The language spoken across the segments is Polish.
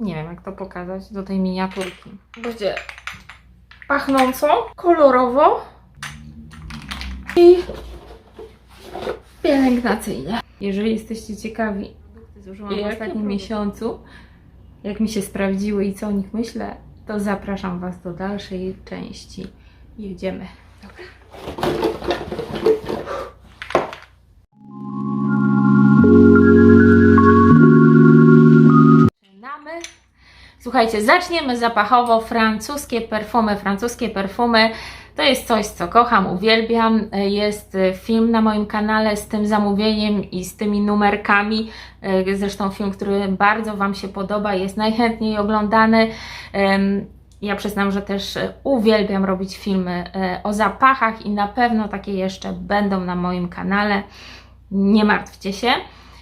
nie wiem jak to pokazać do tej miniaturki. Będzie pachnąco, kolorowo i pielęgnacyjnie. Jeżeli jesteście ciekawi, produkty zużyłam w ostatnim miesiącu, jak mi się sprawdziły i co o nich myślę, to zapraszam Was do dalszej części. Jedziemy. Dobra. Słuchajcie, zaczniemy zapachowo. Francuskie perfumy. Francuskie perfumy to jest coś, co kocham, uwielbiam. Jest e, film na moim kanale z tym zamówieniem i z tymi numerkami. E, Zresztą film, który bardzo Wam się podoba, jest najchętniej oglądany. Ja przyznam, że też e, uwielbiam robić filmy o zapachach i na pewno takie jeszcze będą na moim kanale. Nie martwcie się.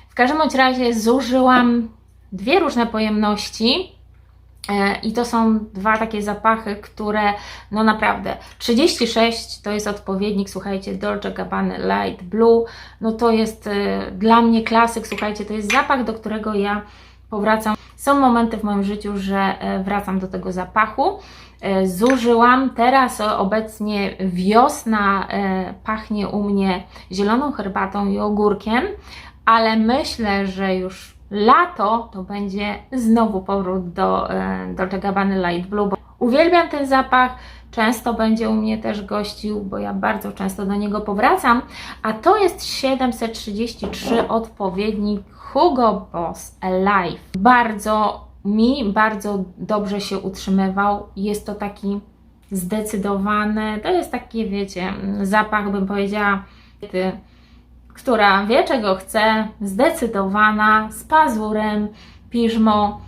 W każdym razie zużyłam dwie różne pojemności. E, I to są dwa takie zapachy, które no naprawdę 36 to jest odpowiednik, słuchajcie, Dolce Gabbana Light Blue. No to jest e, dla mnie klasyk, słuchajcie, to jest zapach, do którego ja powracam. Są momenty w moim życiu, że e, wracam do tego zapachu. Zużyłam teraz obecnie wiosna pachnie u mnie zieloną herbatą i ogórkiem, ale myślę, że już lato to będzie znowu powrót do e, Dolce Gabbana Light Blue. Bo uwielbiam ten zapach, często będzie u mnie też gościł, bo ja bardzo często do niego powracam, a to jest 733 odpowiednik Hugo Boss Alive. Bardzo mi bardzo dobrze się utrzymywał. Jest to taki zdecydowany, to jest taki, wiecie, zapach, bym powiedziała, która wie czego chce, zdecydowana, z pazurem, piżmo.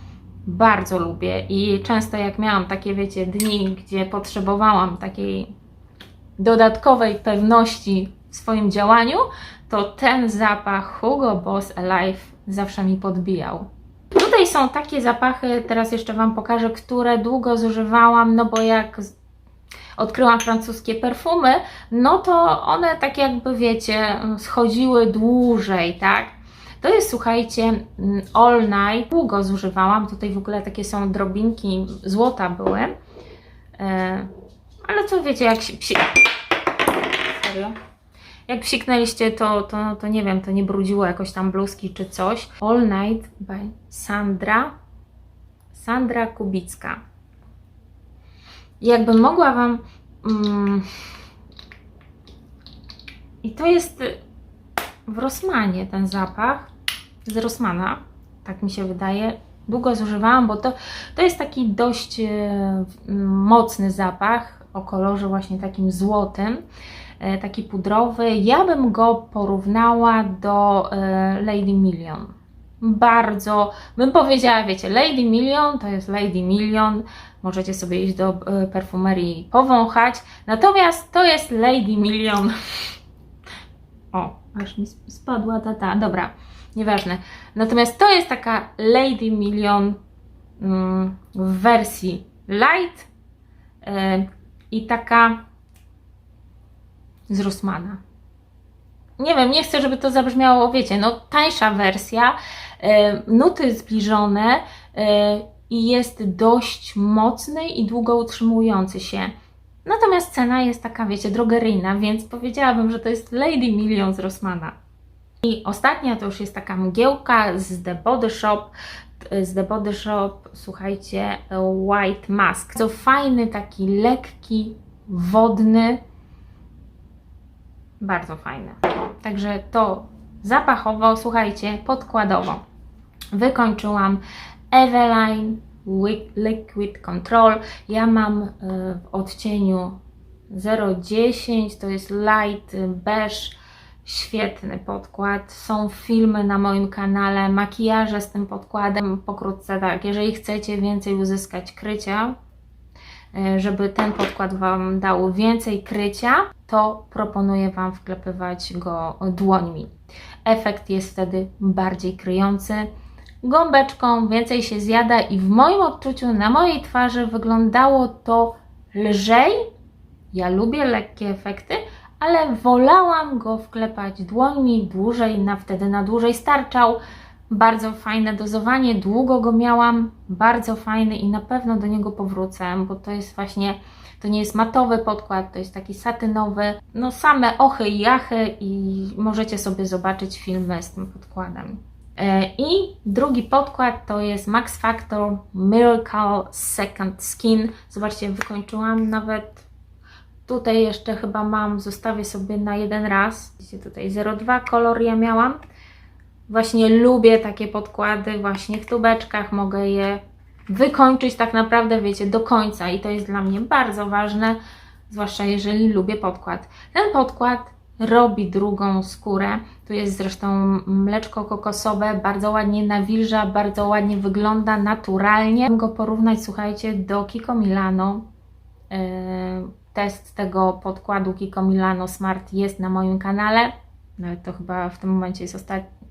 Bardzo lubię i często jak miałam takie, wiecie, dni, gdzie potrzebowałam takiej dodatkowej pewności w swoim działaniu, to ten zapach Hugo Boss Alive zawsze mi podbijał. Tutaj są takie zapachy, teraz jeszcze Wam pokażę, które długo zużywałam, no bo jak odkryłam francuskie perfumy, no to one tak jakby wiecie, schodziły dłużej, tak? To jest, słuchajcie, mm, All Night. Długo zużywałam. Tutaj w ogóle takie są drobinki złota były. E, ale co wiecie, jak się psi... Serio? Jak psiknęliście, to, to, to nie wiem, to nie brudziło jakoś tam bluzki czy coś. All Night by Sandra. Sandra Kubicka. Jakbym mogła Wam. Mm, I to jest w Rossmanie ten zapach. Z Rossmana, tak mi się wydaje. Długo zużywałam, bo to, to jest taki dość e, mocny zapach o kolorze właśnie takim złotym, e, taki pudrowy. Ja bym go porównała do e, Lady Million. Bardzo, bym powiedziała, wiecie, Lady Million to jest Lady Million, możecie sobie iść do e, perfumerii powąchać, natomiast to jest Lady Million. O, aż mi sp- spadła ta, ta, dobra, nieważne. Natomiast to jest taka Lady Million mm, w wersji light e, i taka z. Nie wiem, nie chcę, żeby to zabrzmiało, wiecie, no tańsza wersja, e, nuty zbliżone i jest dość mocny i długo utrzymujący się. Natomiast cena jest taka, wiecie, drogeryjna, więc powiedziałabym, że to jest Lady Million z Rossmana. I ostatnia to już jest taka mgiełka z The Body Shop. Z The Body Shop, słuchajcie, White Mask. To fajny, taki lekki, wodny. Bardzo fajny. Także to zapachowo, słuchajcie, podkładowo. Wykończyłam Eveline Liquid Control. Ja mam y, w odcieniu 010, to jest light y, beige, świetny podkład. Są filmy na moim kanale, makijaże z tym podkładem. Pokrótce tak, jeżeli chcecie więcej uzyskać krycia, y, żeby ten podkład Wam dał więcej krycia, to proponuję Wam wklepywać go dłońmi. Efekt jest wtedy bardziej kryjący gąbeczką, więcej się zjada i w moim odczuciu na mojej twarzy wyglądało to lżej. Ja lubię lekkie efekty, ale wolałam go wklepać dłońmi dłużej, na wtedy na dłużej starczał. Bardzo fajne dozowanie, długo go miałam, bardzo fajny i na pewno do niego powrócę, bo to jest właśnie, to nie jest matowy podkład, to jest taki satynowy. No same ochy i jachy i możecie sobie zobaczyć filmy z tym podkładem. E, I drugi podkład to jest Max Factor Miracle Second Skin. Zobaczcie, wykończyłam nawet tutaj jeszcze chyba mam, zostawię sobie na jeden raz. Widzicie tutaj 02 kolor ja miałam. Właśnie lubię takie podkłady, właśnie w tubeczkach mogę je wykończyć tak naprawdę, wiecie, do końca i to jest dla mnie bardzo ważne, zwłaszcza jeżeli lubię podkład. Ten podkład robi drugą skórę. Tu jest zresztą mleczko kokosowe, bardzo ładnie nawilża, bardzo ładnie wygląda, naturalnie. Mogę go porównać, słuchajcie, do Kiko Milano. Yy, Test tego podkładu Kiko Milano Smart jest na moim kanale. Nawet to chyba w tym momencie jest ostatni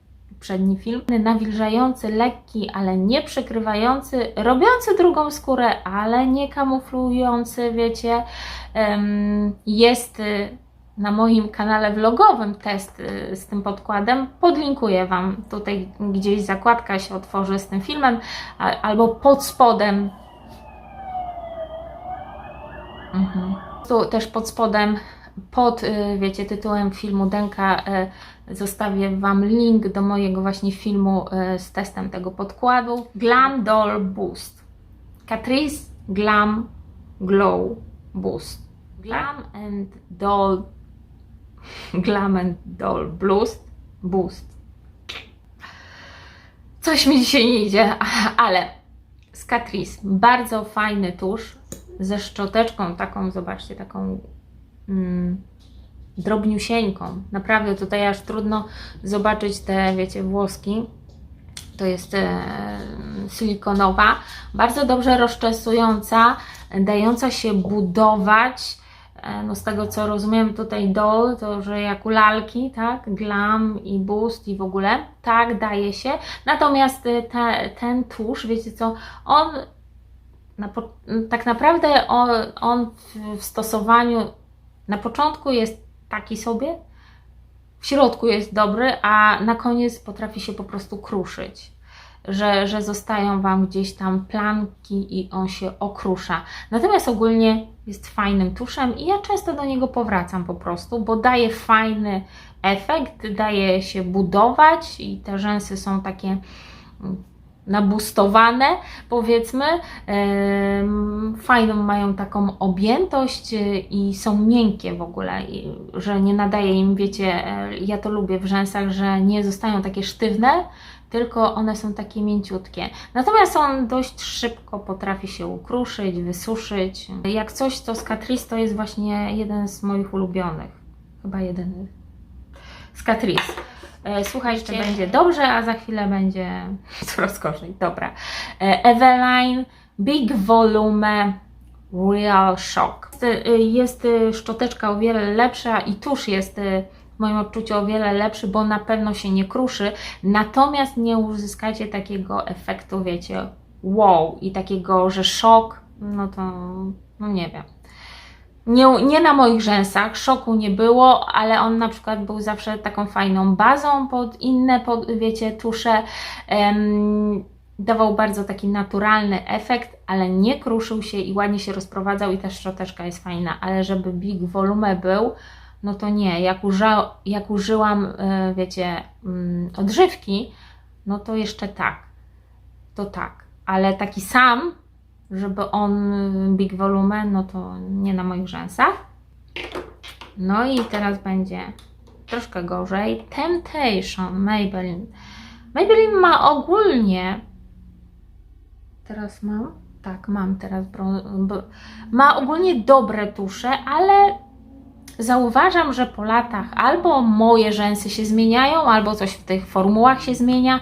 przedni film. Nawilżający, lekki, ale nie przykrywający, robiący drugą skórę, ale nie kamuflujący, wiecie. Jest y, na moim kanale vlogowym test y, z tym podkładem. Podlinkuję Wam tutaj gdzieś zakładka się otworzy z tym filmem, albo pod spodem. Mhm. Tu też pod spodem, pod, y, wiecie, tytułem filmu Denka y, zostawię Wam link do mojego właśnie filmu z testem tego podkładu. Glam Doll Boost. Catrice Glam Glow Boost. Glam and Doll Glam and Doll Boost. Boost. Coś mi dzisiaj nie idzie, ale z Catrice. Bardzo fajny tusz ze szczoteczką taką, zobaczcie, taką mm, drobniusieńką. Naprawdę tutaj aż trudno zobaczyć te, wiecie, włoski. To jest e, silikonowa, bardzo dobrze rozczesująca, dająca się budować. E, no z tego co rozumiem tutaj doll, to że jak lalki, tak, glam i boost i w ogóle, tak daje się. Natomiast e, te, ten tusz, wiecie co, on na, tak naprawdę on, on w stosowaniu na początku jest taki sobie, w środku jest dobry, a na koniec potrafi się po prostu kruszyć. Że, że zostają Wam gdzieś tam planki i on się okrusza. Natomiast ogólnie jest fajnym tuszem i ja często do niego powracam po prostu, bo daje fajny efekt, daje się budować i te rzęsy są takie mm, nabustowane, powiedzmy. Fajną mają taką objętość y, i są miękkie w ogóle, że nie nadaje im, wiecie, e, ja to lubię w rzęsach, że nie zostają takie sztywne, tylko one są takie mięciutkie. Natomiast on dość szybko potrafi się ukruszyć, wysuszyć. Jak coś, to z Catrice to jest właśnie jeden z moich ulubionych. Chyba jedyny. Z Catrice. E, Słuchajcie, będzie dobrze, a za chwilę będzie coraz gorzej. Dobra. E, Eveline Big Volume Real Shock. Jest, e, szczoteczka o wiele lepsza i tusz jest moim odczuciu o wiele lepszy, bo na pewno się nie kruszy. Natomiast nie uzyskacie takiego efektu, wiecie, wow i takiego, że szok, no to no nie wiem. Nie, nie na moich rzęsach, szoku nie było, ale on na przykład był zawsze taką fajną bazą pod inne, pod, wiecie, tusze. Dawał bardzo taki naturalny efekt, ale nie kruszył się i ładnie się rozprowadzał i ta szczoteczka jest fajna, ale żeby big volume był, no to nie. Jak, uża, jak użyłam, e, wiecie, mm, odżywki, no to jeszcze tak. To tak. Ale taki sam, żeby on y, big volume, no to nie na moich rzęsach. No i teraz będzie troszkę gorzej. Temptation Maybelline. Maybelline ma ogólnie. Teraz mam? Tak, mam teraz. Ma ogólnie dobre tusze, ale zauważam, że po latach albo moje rzęsy się zmieniają, albo coś w tych formułach się zmienia.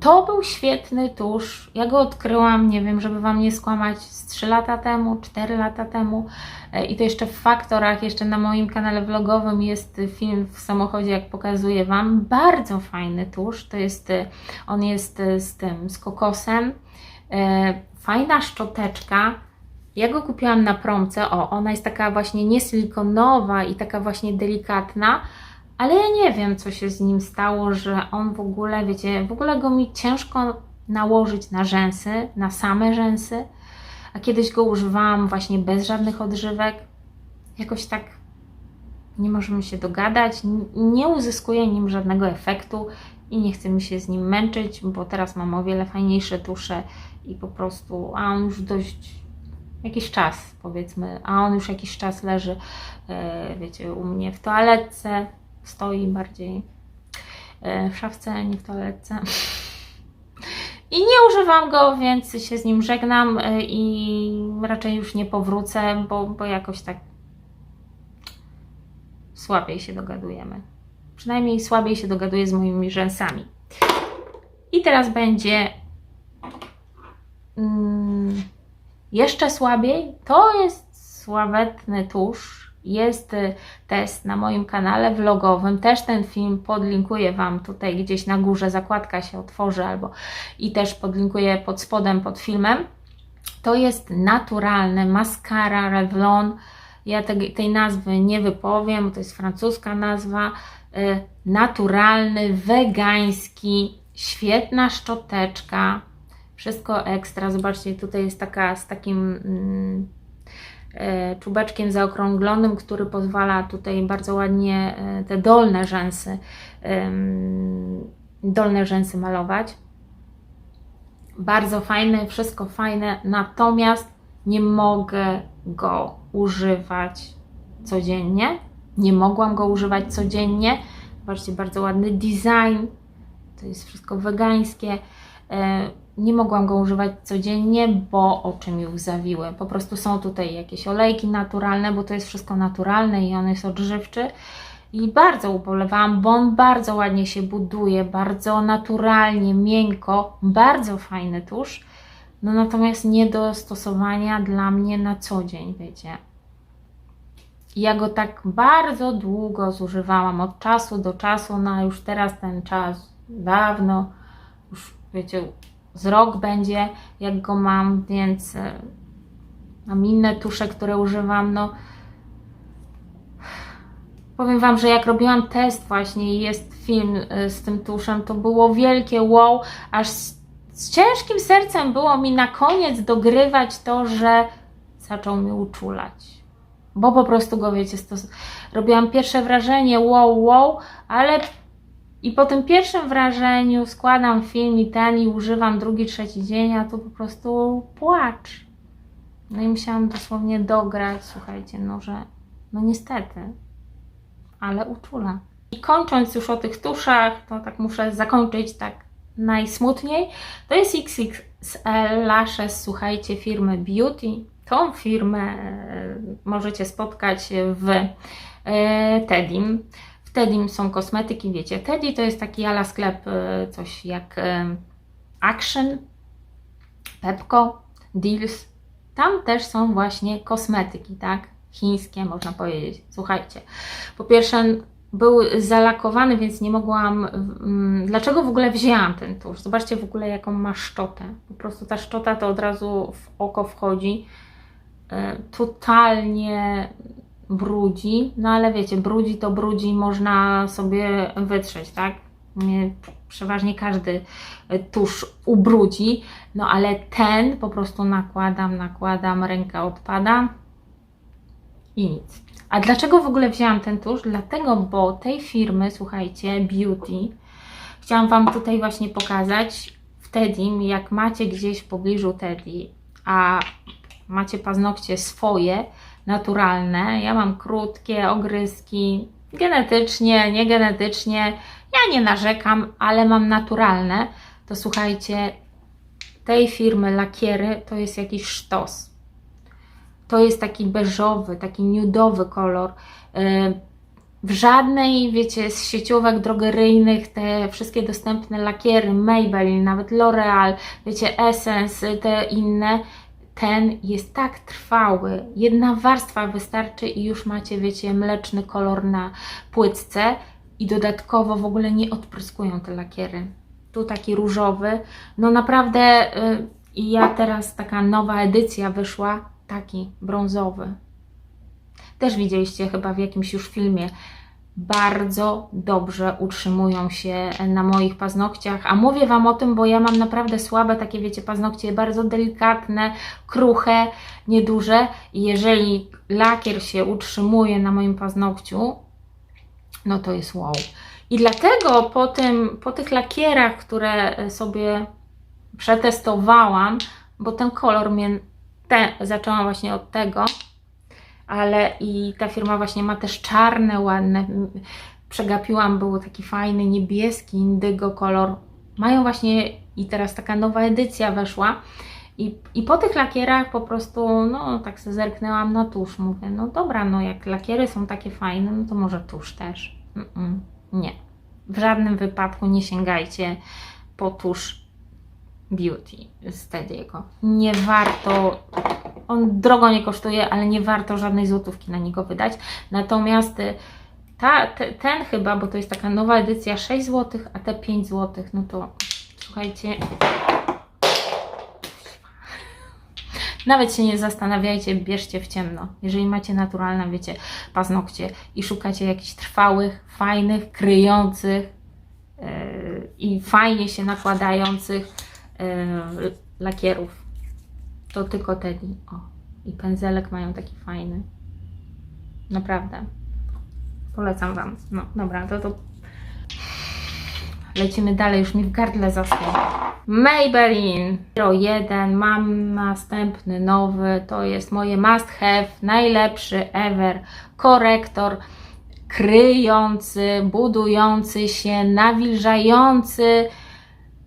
To był świetny tusz. Ja go odkryłam, nie wiem, żeby Wam nie skłamać, z 3 lata temu, 4 lata temu. E, I to jeszcze w faktorach, jeszcze na moim kanale vlogowym jest film w samochodzie, jak pokazuję Wam. Bardzo fajny tusz. To jest, e, on jest e, z tym, z kokosem. Fajna szczoteczka. Ja go kupiłam na promce. O, ona jest taka właśnie niesilikonowa i taka właśnie delikatna ale ja nie wiem, co się z nim stało, że on w ogóle, wiecie, w ogóle go mi ciężko nałożyć na rzęsy, na same rzęsy, a kiedyś go używałam właśnie bez żadnych odżywek. Jakoś tak nie możemy się dogadać, nie uzyskuję nim żadnego efektu i nie chcę mi się z nim męczyć, bo teraz mam o wiele fajniejsze tusze i po prostu, a on już dość jakiś czas powiedzmy, a on już jakiś czas leży, e, wiecie, u mnie w toaletce, stoi bardziej e, w szafce, nie w toaletce. I nie używam go, więc się z nim żegnam e, i raczej już nie powrócę, bo, bo jakoś tak słabiej się dogadujemy. Przynajmniej słabiej się dogaduję z moimi rzęsami. I teraz będzie mm, jeszcze słabiej. To jest sławetny tusz. Jest y, test na moim kanale vlogowym. Też ten film podlinkuję Wam tutaj gdzieś na górze. Zakładka się otworzy albo i też podlinkuję pod spodem pod filmem. To jest naturalny mascara Revlon. Ja tej, tej nazwy nie wypowiem, bo to jest francuska nazwa. Y, Naturalny, wegański, świetna szczoteczka. Wszystko ekstra. Zobaczcie, tutaj jest taka z takim mm, e, czubeczkiem zaokrąglonym, który pozwala tutaj bardzo ładnie e, te dolne rzęsy, dolne rzęsy malować. Bardzo fajne, wszystko fajne, natomiast nie mogę go używać codziennie. Nie mogłam go używać codziennie. Zobaczcie, bardzo ładny design. To jest wszystko wegańskie. Nie mogłam go używać codziennie, bo oczy mi łzawiły. Po prostu są tutaj jakieś olejki naturalne, bo to jest wszystko naturalne i on jest odżywczy. I bardzo ubolewałam, bo on bardzo ładnie się buduje, bardzo naturalnie, miękko, bardzo fajny tusz. No natomiast nie do stosowania dla mnie na co dzień, wiecie. Ja go tak bardzo długo zużywałam, od czasu do czasu, no a już teraz ten czas dawno, już wiecie, z rok będzie, jak go mam, więc e, mam inne tusze, które używam, no powiem Wam, że jak robiłam test właśnie i jest film e, z tym tuszem, to było wielkie wow, aż z, ciężkim sercem było mi na koniec dogrywać to, że zaczął mi uczulać. Bo po prostu go, wiecie, stos- robiłam pierwsze wrażenie wow, wow, ale i po tym pierwszym wrażeniu składam film i ten i używam drugi, trzeci dzień, a to po prostu płacz. No i musiałam dosłownie dograć, słuchajcie, no że no niestety, ale uczula. I kończąc już o tych tuszach, to tak muszę zakończyć tak najsmutniej. To jest XXL Lashes, słuchajcie, firmy Beauty. Tą firmę e, możecie spotkać w e, Tedim. W Tedim są kosmetyki, wiecie, Teddy to jest taki ala sklep, e, coś jak e, Action, Pepco, Deals. Tam też są właśnie kosmetyki, tak? Chińskie, można powiedzieć. Słuchajcie, po pierwsze był zalakowany, więc nie mogłam. mm, Dlaczego w ogóle wzięłam ten tusz? Zobaczcie w ogóle, jaką ma szczotę. Po prostu ta szczota to od razu w oko wchodzi. E, Totalnie brudzi, no ale wiecie, brudzi to brudzi, można sobie wytrzeć, tak? Przeważnie każdy e, tusz ubrudzi, no ale ten po prostu nakładam, nakładam, ręka odpada i nic. A dlaczego w ogóle wzięłam ten tusz? Dlatego, bo tej firmy, słuchajcie, Beauty, chciałam Wam tutaj właśnie pokazać w Tedim, jak macie gdzieś w pobliżu Teddy, a macie paznokcie swoje, naturalne, ja mam krótkie ogryski, genetycznie, niegenetycznie, ja nie narzekam, ale mam naturalne, to słuchajcie, tej firmy lakiery to jest jakiś sztos. To jest taki beżowy, taki nudowy kolor. Yy, W żadnej, wiecie, z sieciówek drogeryjnych te wszystkie dostępne lakiery, Maybelline, nawet L'Oreal, wiecie, Essence, te inne, ten jest tak trwały. Jedna warstwa wystarczy i już macie, wiecie, mleczny kolor na płytce i dodatkowo w ogóle nie odpryskują te lakiery. Tu taki różowy. No naprawdę y, ja teraz taka nowa edycja wyszła, taki brązowy. Też widzieliście chyba w jakimś już filmie. Bardzo dobrze utrzymują się na moich paznokciach. A mówię Wam o tym, bo ja mam naprawdę słabe takie, wiecie, paznokcie, bardzo delikatne, kruche, nieduże. I jeżeli lakier się utrzymuje na moim paznokciu, no to jest wow. I dlatego po, tym, po tych lakierach, które sobie przetestowałam, bo ten kolor mnie, te, zaczęłam właśnie od tego, ale i ta firma właśnie ma też czarne, ładne. Przegapiłam, był taki fajny niebieski, indygo kolor. Mają właśnie i teraz taka nowa edycja weszła. I, I po tych lakierach po prostu, no tak sobie zerknęłam na tusz. Mówię, no dobra, no jak lakiery są takie fajne, no to może tusz też. Mm-mm, nie. W żadnym wypadku nie sięgajcie po tusz Beauty z Tediego. Nie warto, on drogo nie kosztuje, ale nie warto żadnej złotówki na niego wydać. Natomiast y, ta, te, ten chyba, bo to jest taka nowa edycja 6 zł, a te 5 zł, no to słuchajcie. Nawet się nie zastanawiajcie, bierzcie w ciemno. Jeżeli macie naturalne, wiecie, paznokcie i szukacie jakichś trwałych, fajnych, kryjących yy, i fajnie się nakładających yy, lakierów, to tylko Teddy. O, i pędzelek mają taki fajny. Naprawdę. Polecam Wam. No, dobra, to to lecimy dalej, już mi w gardle zaschło. Maybelline 01, mam następny nowy, to jest moje must have, najlepszy ever korektor kryjący, budujący się, nawilżający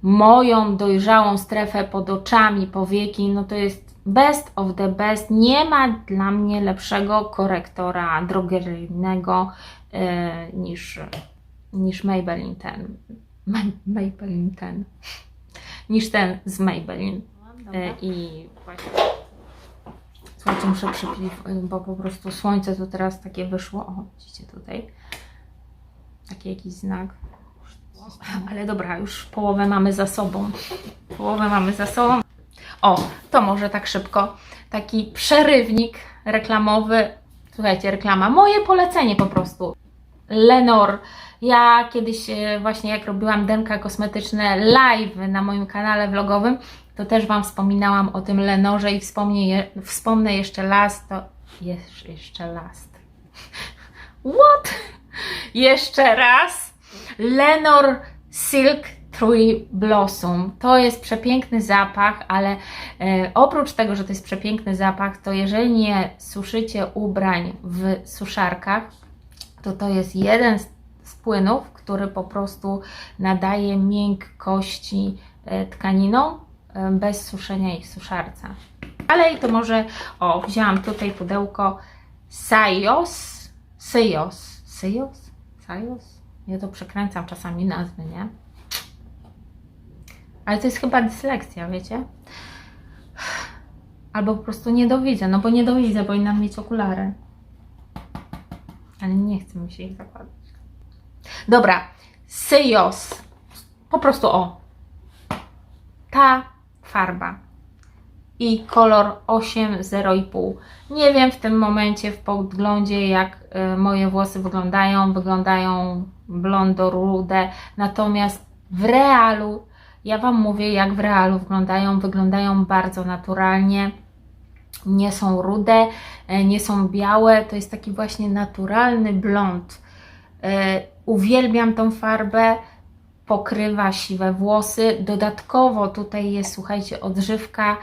moją dojrzałą strefę pod oczami, powieki, no to jest best of the best. Nie ma dla mnie lepszego korektora drogeryjnego yy, niż, niż Maybelline ten. Maybelline ten. Niż ten z Maybelline. Yy, I właśnie. Słuchajcie, muszę przypić, bo po prostu słońce to teraz takie wyszło. O, widzicie tutaj. Taki jakiś znak. Ale dobra, już połowę mamy za sobą. Połowę mamy za sobą. O, to może tak szybko. Taki przerywnik reklamowy. Słuchajcie, reklama. Moje polecenie po prostu. Lenor. Ja kiedyś e, właśnie jak robiłam denka kosmetyczne live na moim kanale vlogowym, to też Wam wspominałam o tym Lenorze i wspomnę, wspomnę jeszcze last, to jeszcze last. What? Jeszcze raz. Lenor Silk Tree Blossom. To jest przepiękny zapach, ale e, oprócz tego, że to jest przepiękny zapach, to jeżeli nie suszycie ubrań w suszarkach, to to jest jeden z, z płynów, który po prostu nadaje miękkości e, tkaninom e, bez suszenia ich w suszarce. Dalej to może, o, wzięłam tutaj pudełko Sayos, Sayos, Sayos, Sayos, ja to przekręcam czasami nazwy, nie? Ale to jest chyba dyslekcja, wiecie? Albo po prostu nie dowidzę, no bo nie dowidzę, powinnam mieć okulary. Ale nie chcę mi się ich zakładać. Dobra, Syjos. Po prostu o. Ta farba. I kolor 8,05. Nie wiem w tym momencie w podglądzie, jak y, moje włosy wyglądają. Wyglądają blondo-rude. Natomiast w realu, ja Wam mówię, jak w realu wyglądają. Wyglądają bardzo naturalnie. Nie są rude, e, nie są białe. To jest taki właśnie naturalny blond. E, Uwielbiam tą farbę. Pokrywa siwe włosy. Dodatkowo tutaj jest, słuchajcie, odżywka e,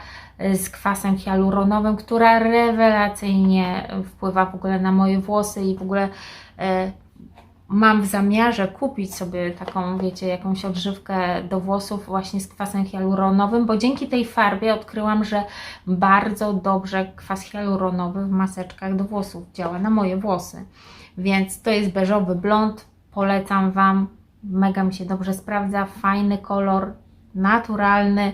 z kwasem hialuronowym, która rewelacyjnie wpływa w ogóle na moje włosy i w ogóle e, mam w zamiarze kupić sobie taką, wiecie, jakąś odżywkę do włosów właśnie z kwasem hialuronowym, bo dzięki tej farbie odkryłam, że bardzo dobrze kwas hialuronowy w maseczkach do włosów działa na moje włosy. Więc to jest beżowy blond, polecam Wam, mega mi się dobrze sprawdza, fajny kolor, naturalny,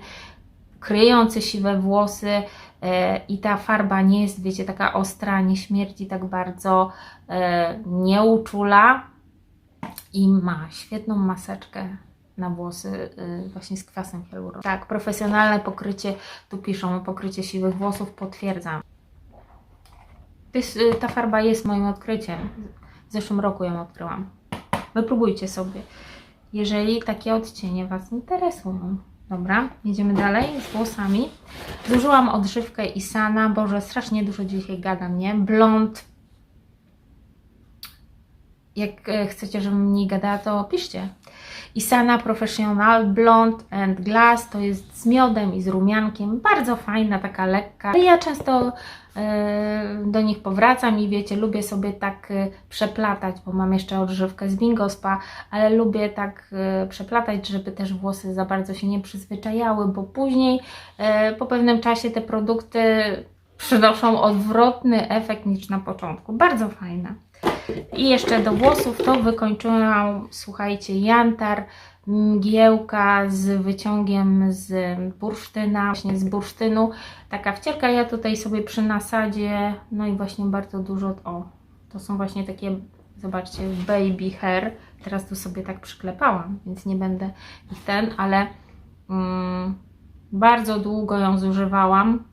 kryjący siwe włosy e, i ta farba nie jest, wiecie, taka ostra, nie śmierdzi tak bardzo, e, nie uczula i ma świetną maseczkę na włosy y, właśnie z kwasem hialuronowym. Tak, profesjonalne pokrycie, tu piszą pokrycie siwych włosów, potwierdzam. Ta farba jest moim odkryciem. W zeszłym roku ją odkryłam. Wypróbujcie sobie, jeżeli takie odcienie Was interesują. Dobra, jedziemy dalej z włosami. Zużyłam odżywkę Isana. Boże, strasznie dużo dzisiaj gadam, nie? Blond. Jak e, chcecie, żebym mniej gadała, to piszcie. Isana Professional Blond and Glass to jest z miodem i z rumiankiem. Bardzo fajna, taka lekka. Ja często e, do nich powracam i wiecie, lubię sobie tak e, przeplatać, bo mam jeszcze odżywkę z Bingo Spa, ale lubię tak e, przeplatać, żeby też włosy za bardzo się nie przyzwyczajały, bo później po pewnym czasie te produkty przynoszą odwrotny efekt niż na początku. Bardzo fajna. I jeszcze do włosów to wykończyłam, słuchajcie, jantar, mgiełka z wyciągiem z bursztyna, właśnie z bursztynu. Taka wcielka, ja tutaj sobie przy nasadzie, no i właśnie bardzo dużo, o, to są właśnie takie, zobaczcie, baby hair. Teraz tu sobie tak przyklepałam, więc nie będę ich ten, ale mm, bardzo długo ją zużywałam,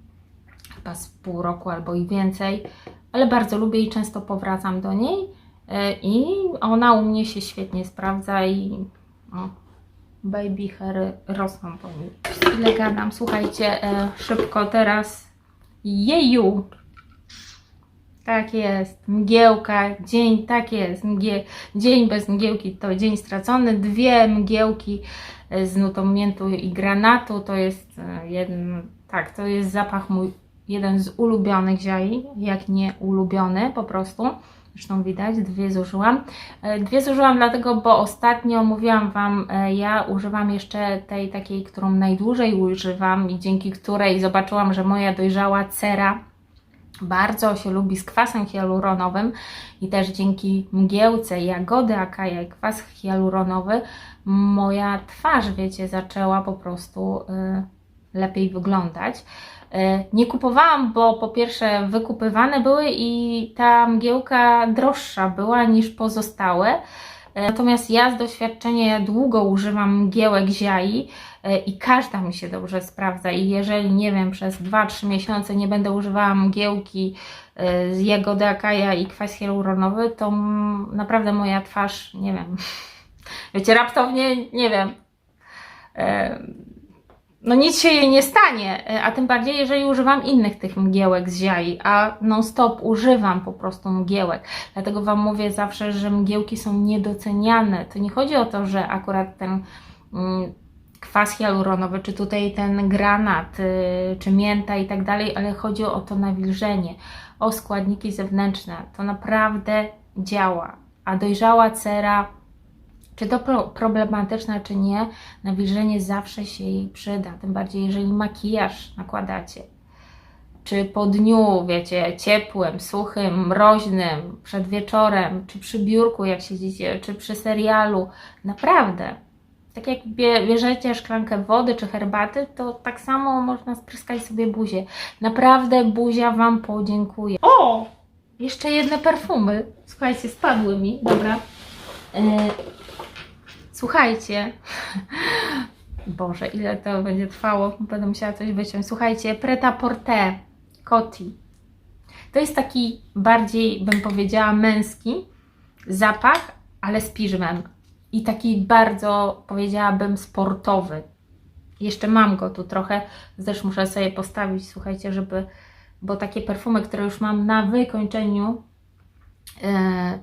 chyba z pół roku albo i więcej ale bardzo lubię i często powracam do niej e, i ona u mnie się świetnie sprawdza i o, baby hairy rosną po niej. Ile gadam, słuchajcie, e, szybko teraz jeju! Tak jest, mgiełka, dzień, tak jest, mgie, dzień bez mgiełki to dzień stracony, dwie mgiełki z nutą miętu i granatu, to jest e, jeden, tak, to jest zapach mój jeden z ulubionych ziai, jak nie ulubiony po prostu. Zresztą widać, dwie zużyłam. E, Dwie zużyłam dlatego, bo ostatnio mówiłam Wam, e, ja używam jeszcze tej takiej, którą najdłużej używam i dzięki której zobaczyłam, że moja dojrzała cera bardzo się lubi z kwasem hialuronowym i też dzięki mgiełce jagody akaja i kwas hialuronowy moja twarz, wiecie, zaczęła po prostu y, lepiej wyglądać. E, Nie kupowałam, bo po pierwsze wykupywane były i ta mgiełka droższa była niż pozostałe. E, Natomiast ja z doświadczenia długo używam mgiełek ziai e, i każda mi się dobrze sprawdza. I jeżeli, nie wiem, przez 2-3 miesiące nie będę używała mgiełki z jagody akaja i kwas hialuronowy, to naprawdę moja twarz, nie wiem, wiecie, raptownie, nie wiem, no nic się jej nie stanie, e, a tym bardziej jeżeli używam innych tych mgiełek z ziai, a non-stop używam po prostu mgiełek. Dlatego Wam mówię zawsze, że mgiełki są niedoceniane. To nie chodzi o to, że akurat ten mm, kwas hialuronowy, czy tutaj ten granat, y, czy mięta i tak dalej, ale chodzi o to nawilżenie, o składniki zewnętrzne. To naprawdę działa. A dojrzała cera czy to pro, problematyczne, czy nie, nawilżenie zawsze się jej przyda. Tym bardziej, jeżeli makijaż nakładacie. Czy po dniu, wiecie, ciepłym, suchym, mroźnym, przed wieczorem, czy przy biurku, jak siedzicie, czy przy serialu. Naprawdę. Tak jak bie, bierzecie szklankę wody czy herbaty, to tak samo można spryskać sobie buzię. Naprawdę buzia Wam podziękuje. O! Jeszcze jedne perfumy. Słuchajcie, spadły mi. Dobra. E, Słuchajcie, Boże, ile to będzie trwało, będę musiała coś wyciąć. Słuchajcie, Preta-Porter Coty. To jest taki bardziej, bym powiedziała, męski zapach, ale z piżmem. I taki bardzo, powiedziałabym, sportowy. Jeszcze mam go tu trochę, też muszę sobie postawić, słuchajcie, żeby, bo takie perfumy, które już mam na wykończeniu,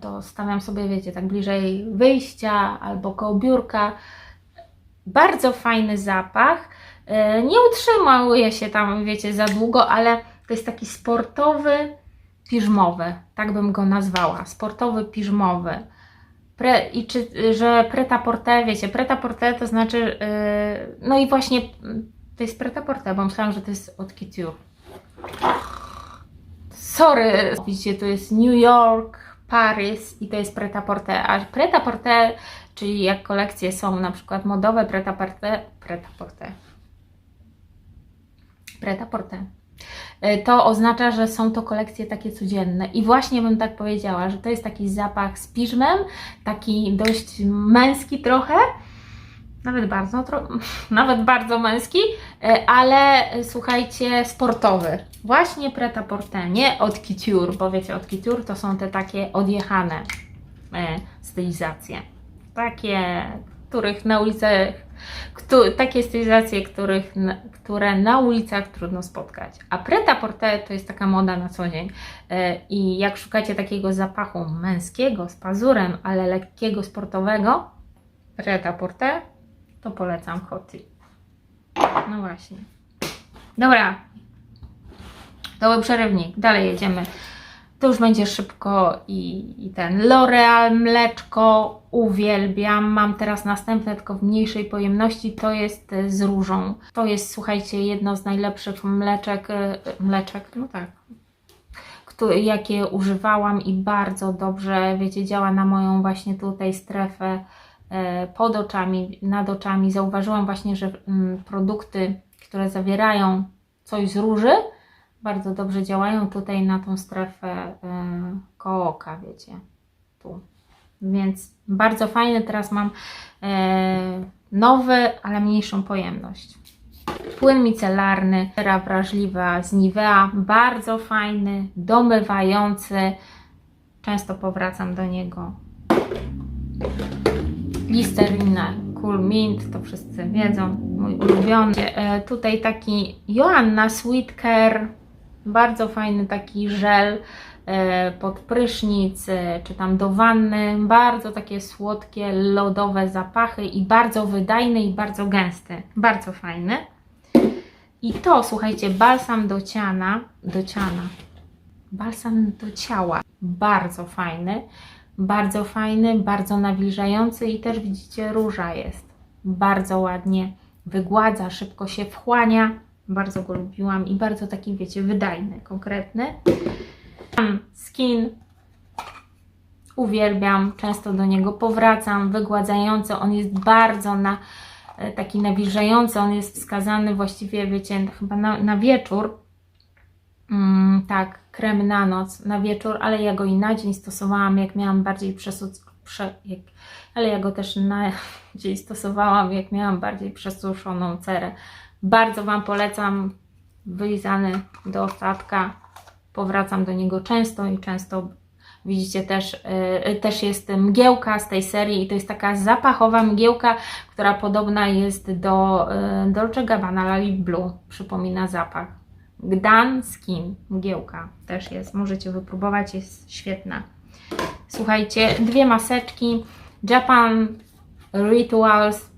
to stawiam sobie, wiecie, tak bliżej wyjścia albo koło biurka. Bardzo fajny zapach. E, Nie utrzymuje się tam, wiecie, za długo, ale to jest taki sportowy, piżmowy, tak bym go nazwała. Sportowy, piżmowy. Pre, I czy, że preta-porte, wiecie, preta-porte to znaczy, yy, no i właśnie to jest preta-porte, bo myślałam, że to jest od couture. Sorry, widzicie, to jest New York, Paris i to jest Preta-Porter. A Preta-Porter, czyli jak kolekcje są na przykład modowe Preta-Porter, Preta-Porter, Preta-Porter, y, to oznacza, że są to kolekcje takie codzienne. I właśnie bym tak powiedziała, że to jest taki zapach z piżmem, taki dość męski trochę, nawet bardzo, nawet bardzo męski, e, ale e, słuchajcie, sportowy. Właśnie preta porter, nie od couture, bo wiecie, od couture to są te takie odjechane. e, stylizacje. Takie, których na ulicach, takie stylizacje, których, które na ulicach trudno spotkać. A prêt-à-porter to jest taka moda na co dzień. I jak szukacie takiego zapachu męskiego z pazurem, ale lekkiego, sportowego, prêt-à-porter, to polecam Coty. No właśnie. Dobra. To był przerywnik. Dalej jedziemy. To już będzie szybko i, i ten L'Oreal mleczko uwielbiam. Mam teraz następne, tylko w mniejszej pojemności. To jest e, z różą. To jest, słuchajcie, jedno z najlepszych mleczek. e, Mleczek, no tak. Które, jakie używałam i bardzo dobrze, wiecie, działa na moją właśnie tutaj strefę pod oczami, nad oczami. Zauważyłam właśnie, że mm, produkty, które zawierają coś z róży, bardzo dobrze działają tutaj na tą strefę y, koło oka, wiecie, tu. Więc bardzo fajny, teraz mam e, nowy, ale mniejszą pojemność. Płyn micelarny, cera wrażliwa z Nivea, bardzo fajny, domywający. Często powracam do niego. Listerina Cool Mint, to wszyscy wiedzą, mój ulubiony. E, tutaj taki Joanna Sweet Care, bardzo fajny taki żel e, pod prysznic, e, czy tam do wanny, bardzo takie słodkie, lodowe zapachy i bardzo wydajny i bardzo gęsty, bardzo fajny. I to, słuchajcie, balsam do ciana, do ciana, balsam do ciała, bardzo fajny, bardzo fajny, bardzo nawilżający i też widzicie, róża jest, bardzo ładnie wygładza, szybko się wchłania, bardzo go lubiłam i bardzo taki, wiecie, wydajny, konkretny. Skin, uwielbiam, często do niego powracam, wygładzający, on jest bardzo na, e, taki nawilżający, on jest wskazany właściwie, wiecie, chyba na, na wieczór, Mm, tak, krem na noc, na wieczór, ale ja go i na dzień stosowałam, jak miałam bardziej przesuc... Prze... Jak... Ale ja go też na dzień stosowałam, jak miałam bardziej przesuszoną cerę. Bardzo Wam polecam, wylizany do ostatka. Powracam do niego często i często widzicie też, yy, też jest mgiełka z tej serii i to jest taka zapachowa mgiełka, która podobna jest do yy, Dolce Gabbana La Lip Blue, przypomina zapach. Gdan Skin, mgiełka też jest, możecie wypróbować, jest świetna. Słuchajcie, dwie maseczki, Japan Rituals,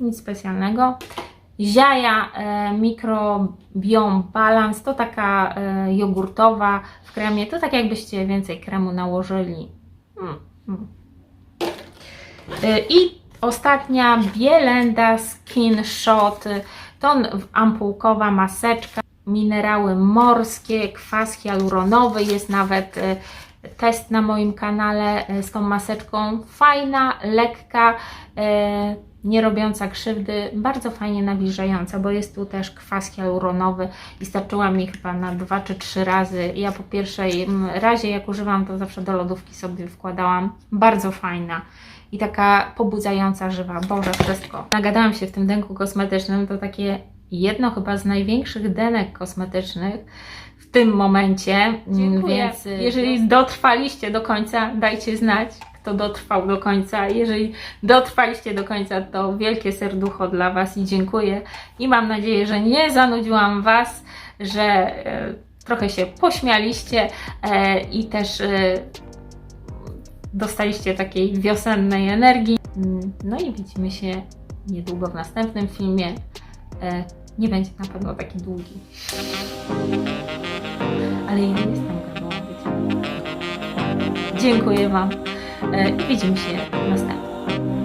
nic specjalnego. Ziaja e, Microbiome Balance, to taka e, jogurtowa w kremie, to tak jakbyście więcej kremu nałożyli. Mm, mm. E, I ostatnia Bielenda Skin Shot, to ampułkowa maseczka, minerały morskie, kwas hialuronowy, jest nawet e, test na moim kanale e, z tą maseczką. Fajna, lekka, e, nie robiąca krzywdy, bardzo fajnie nawilżająca, bo jest tu też kwas hialuronowy i starczyła mi chyba na dwa czy trzy razy. Ja po pierwszej mm, razie, jak używam, to zawsze do lodówki sobie wkładałam. Bardzo fajna i taka pobudzająca, żywa. Boże, wszystko. Nagadałam się w tym denku kosmetycznym, to takie jedno chyba z największych denek kosmetycznych w tym momencie, Mm, Dziękuję. więc y, jeżeli dotrwaliście do końca, dajcie znać, kto dotrwał do końca. Jeżeli dotrwaliście do końca, to wielkie serducho dla Was i dziękuję. I mam nadzieję, że nie zanudziłam Was, że e, trochę się pośmialiście e, i też e, dostaliście takiej wiosennej energii. Mm, No i widzimy się niedługo w następnym filmie. E, Nie będzie na pewno taki długi. Ale ja jestem garną, wiecie. Dziękuję Wam e, i widzimy się w następnym.